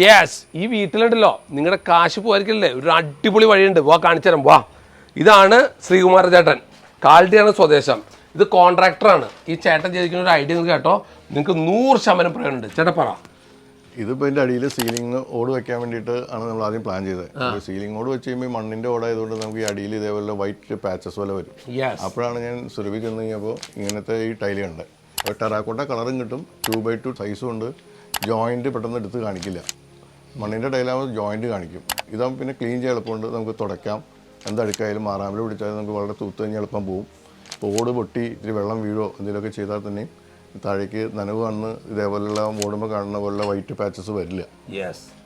Yes ഈ വീട്ടിലുണ്ടല്ലോ. നിങ്ങളുടെ കാശ് പോയിരിക്കില്ലേ. ഒരു അടിപൊളി വഴിയുണ്ട്. വാ കാണിച്ചുതരാം വാ. ഇതാണ് ശ്രീകുമാര ചേട്ടൻ. കാൽഡിയാണ് സ്വദേശം. ഇത് കോൺട്രാക്ടറാണ് ഈ ചേട്ടൻ ചെയ്തിരിക്കുന്ന ഒരു ഐഡിയ നിങ്ങൾക്ക് കേട്ടോ. നിങ്ങൾക്ക് നൂറ് ശതമാനം പ്രയോജനമുണ്ട്. ചേട്ടൻ പറ. ഇതിപ്പോൾ ഇതിന്റെ അടിയിൽ സീലിംഗ് ഓട് വെക്കാൻ വേണ്ടിയിട്ട് ആണ് നമ്മൾ ആദ്യം പ്ലാൻ ചെയ്തത്. സീലിംഗ് ഓട് വെച്ച് കഴിയുമ്പോൾ മണ്ണിന്റെ മണ്ണിന്റെ ഓടായതുകൊണ്ട് നമുക്ക് ഈ അടിയിൽ ഇതേപോലെ വൈറ്റ് പാച്ചസ് പോലെ വരും. അപ്പോഴാണ് ഞാൻ സുരഭി ചെന്ന് കഴിഞ്ഞപ്പോൾ ഇങ്ങനത്തെ ഈ ടൈൽ കണ്ടത് ടെറാക്കോട്ട കളറും കിട്ടും. ടു ബൈ ടു സൈസും ഉണ്ട്. ജോയിന്റ് പെട്ടെന്ന് എടുത്ത് കാണിക്കില്ല. മണ്ണിന്റെ ടൈലാകുമ്പോൾ ജോയിന്റ് കാണിക്കും. ഇതാകുമ്പോൾ പിന്നെ ക്ലീൻ ചെയ്യാൻ എളുപ്പമുണ്ട്. നമുക്ക് തുടയ്ക്കാം. എന്തടുക്കായാലും മാറാമ്പിൽ പിടിച്ചാലും നമുക്ക് വളരെ തൂത്ത് കഴിഞ്ഞാൽ എളുപ്പം പോവും. ഓട് പൊട്ടി ഇത്തിരി വെള്ളം വീഴോ എന്തെങ്കിലുമൊക്കെ ചെയ്താൽ തന്നെ താഴേക്ക് നനവ് കാണുന്ന ഇതേപോലെയുള്ള ഓടുമ്പോൾ കാണുന്ന പോലുള്ള വൈറ്റ് പാച്ചസ് വരില്ല.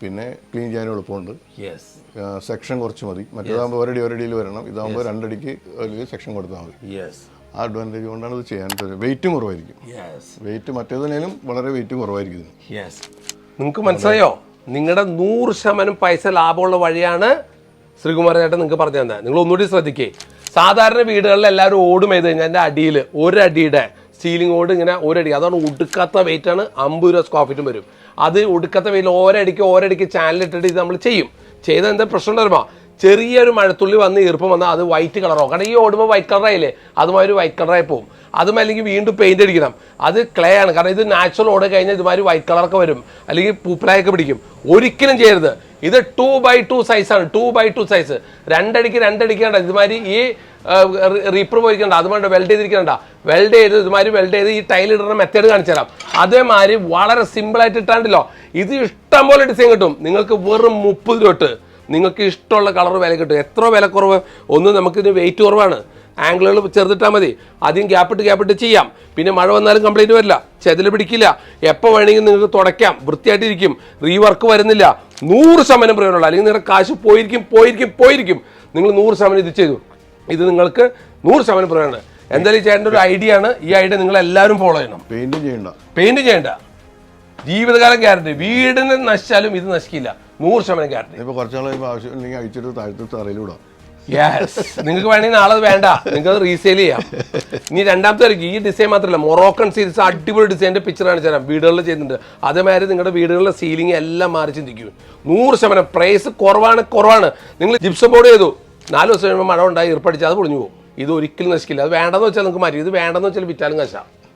പിന്നെ ക്ലീൻ ചെയ്യാനും എളുപ്പമുണ്ട്. സെക്ഷൻ കുറച്ച് മതി. മറ്റേതാകുമ്പോൾ ഒരടി ഒരടിയിൽ വരണം. ഇതാകുമ്പോൾ രണ്ടടിക്ക് ഒരു സെക്ഷൻ കൊടുത്താൽ മതി. ആ അഡ്വാന്റേജ് കൊണ്ടാണ് ഇത് ചെയ്യാൻ വെയിറ്റും കുറവായിരിക്കും. വെയിറ്റ് മറ്റേതിനേലും വളരെ വെയിറ്റ് കുറവായിരിക്കും ഇതിന്. നിങ്ങൾക്ക് മനസ്സിലായോ? നിങ്ങളുടെ നൂറ് ശതമാനം പൈസ ലാഭമുള്ള വഴിയാണ് ശ്രീകുമാരൻ ചേട്ടൻ നിങ്ങൾക്ക് പറഞ്ഞു തന്നെ നിങ്ങൾ ഒന്നുകൂടി ശ്രദ്ധിക്കേ. സാധാരണ വീടുകളിൽ എല്ലാവരും ഓടും ചെയ്ത് കഴിഞ്ഞാൽ എന്റെ അടിയിൽ ഒരടിയുടെ സീലിംഗ് ഓട് ഇങ്ങനെ ഒരടി. അതാണ് ഒടുക്കാത്ത വെയിറ്റ് ആണ്. അമ്പത് രൂപ സ്ക്വയർ ഫീറ്റും വരും. അത് ഒടുക്കാത്ത വെയിൽ ഓരടിക്ക് ഓരടിക്ക് ചാനലിട്ടിട്ട് ഇത് നമ്മൾ ചെയ്യും. ചെയ്ത എന്താ പ്രശ്നം വരുമ്പോൾ ചെറിയൊരു മഴത്തുള്ളി വന്ന് ഈർപ്പം വന്നാൽ അത് വൈറ്റ് കളറാവും കാരണം ഈ ഓടുമ്പോൾ വൈറ്റ് കളറായില്ലേ അതുമാതിരി വൈറ്റ് കളറായി പോകും അതും അല്ലെങ്കിൽ വീണ്ടും പെയിന്റ് അടിക്കണം. അത് ക്ലേ ആണ്. കാരണം ഇത് നാച്ചുറൽ ഓട് കഴിഞ്ഞാൽ ഇതുമാതിരി വൈറ്റ് കളറൊക്കെ വരും. അല്ലെങ്കിൽ പൂപ്പലായൊക്കെ പിടിക്കും. ഒരിക്കലും ചെയ്യരുത്. ഇത് ടു ബൈ ടു സൈസാണ് ടു ബൈ ടു സൈസ് രണ്ടടിക്ക് രണ്ടടിക്കേണ്ട ഇതുമാതിരി ഈ റീപ്പർ പോയിരിക്കണ്ട. അതുമായിട്ട് വെൽഡ് ചെയ്തിരിക്കണ്ട. വെൽഡ് ചെയ്ത് ഇതുമാതിരി വെൽഡ് ചെയ്ത് ഈ ടൈൽ ഇടുന്ന മെത്തേഡ് കാണിച്ചു തരാം. അതേമാതിരി വളരെ സിമ്പിൾ ആയിട്ട് ഇട്ടാണ്ടല്ലോ. ഇത് ഇഷ്ടം പോലെ ഡിസൈൻ കിട്ടും. നിങ്ങൾക്ക് വെറും മുപ്പത് രൂപ നിങ്ങൾക്ക് ഇഷ്ടമുള്ള കളർ വില കിട്ടും. എത്ര വില കുറവ് ഒന്ന് നമുക്കിത് വെയിറ്റ് കുറവാണ്. ആംഗിളുകൾ ചെറുതിട്ടാൽ മതി. ആദ്യം ഗ്യാപ്പിട്ട് ഗ്യാപ്പിട്ട് ചെയ്യാം. പിന്നെ മഴ വന്നാലും കംപ്ലൈന്റ് വരില്ല. ചെതിൽ പിടിക്കില്ല. എപ്പോൾ വേണമെങ്കിലും നിങ്ങൾക്ക് തുടയ്ക്കാം. വൃത്തിയായിട്ടിരിക്കും. റീവർക്ക് വരുന്നില്ല. നൂറ് ശതമാനം പ്രയോജനമുള്ള. അല്ലെങ്കിൽ നിങ്ങളുടെ കാശ് പോയിരിക്കും പോയിരിക്കും പോയിരിക്കും. നിങ്ങൾ നൂറ് ശതമാനം ഇത് ചെയ്തു. ഇത് നിങ്ങൾക്ക് നൂറ് ശതമാനം പ്രയോജനമാണ്. എന്തായാലും ചെയ്യേണ്ട ഒരു ഐഡിയ ആണ്. ഈ ഐഡിയ നിങ്ങൾ എല്ലാവരും ഫോളോ ചെയ്യണം. പെയിന്റ് ചെയ്യണ്ട. പെയിന്റ് ചെയ്യണ്ട. ജീവിതകാലം ഗ്യാരണ്ടി വീടിന് നശിച്ചാലും ഇത് നശിക്കില്ല. നൂറ് ശതമാനം ഗ്യാരണ്ടി ഇപ്പൊ കുറച്ച് നാൾ കഴിയുമ്പോൾ ആവശ്യം ഉണ്ടെങ്കിൽ അഴിച്ചിട്ട് താഴത്ത് തറയിലൂടാം യെസ് നിങ്ങൾക്ക് വേണമെങ്കിൽ നാളെ വേണ്ട. നിങ്ങൾക്ക് അത് റീസെയിൽ ചെയ്യാം. ഇനി രണ്ടാമത്തെ ആയിരിക്കും ഈ ഡിസൈൻ മാത്രമല്ല മൊറോക്കൺ സീരീസ് അടിപൊളി ഡിസൈന്റെ പിക്ചർ കാണിച്ചു തരാം. വീടുകളിൽ ചെയ്യുന്നുണ്ട് അതേമാതിരി നിങ്ങളുടെ വീടുകളിലെ സീലിംഗ് എല്ലാം മാറി ചിന്തിക്കും. നൂറ് ശതമാനം. പ്രൈസ് കുറവാണ് കുറവാണ്. നിങ്ങൾ ജിപ്സം ബോർഡ് ചെയ്തു. നാല് ദിവസം കഴിയുമ്പോൾ മഴ ഉണ്ടായി ഈർപ്പടിച്ച് അത് പൊളിഞ്ഞു പോകും. ഇത് ഒരിക്കലും നശിക്കില്ല. അത് വേണ്ടെന്ന് വെച്ചാൽ നിങ്ങൾക്ക് മാറ്റി ഇത് വേണ്ടെന്ന് വെച്ചാൽ വിറ്റാലും കശാം